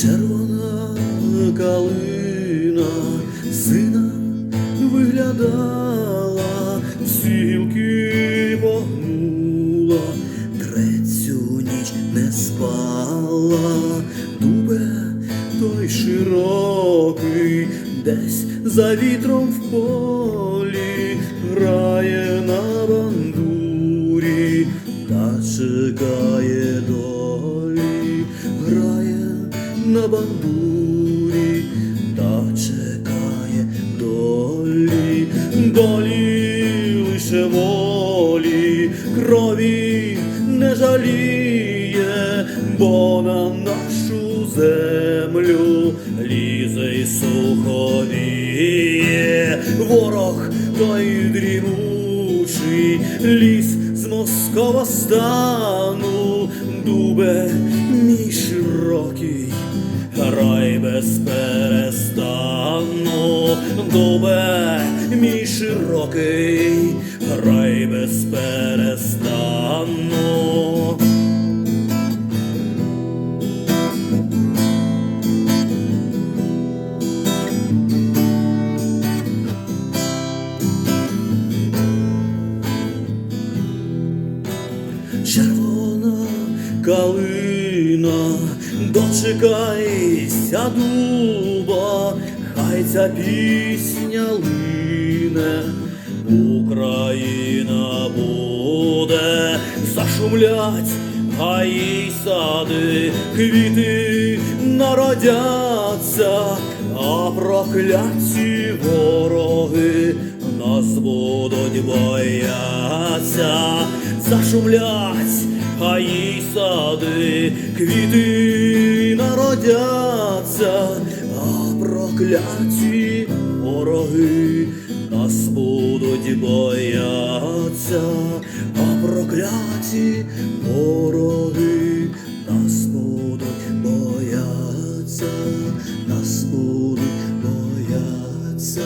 Червона калина сина виглядала, сілки погнула, третю ніч не спала, дубе той широкий, десь за вітром в полі грає на бандурі та чекає грає на бандурі та чекає долі, долі лише волі, крові не жаліє, бо на нашу землю лізе й суховіє, ворог той дрімучий, ліс з Москова стану, дубе рай без перестану, дубе мій широкий, рай без перестану. Калина, дочекайся дуба, хай ця пісня лине, Україна буде, зашумлять гаї сади, квіти народяться, а прокляті вороги нас будуть бояться, зашумлять гаї сади, квіти народяться, а прокляті вороги нас будуть бояться, а прокляті вороги нас будуть бояться, нас будуть бояться.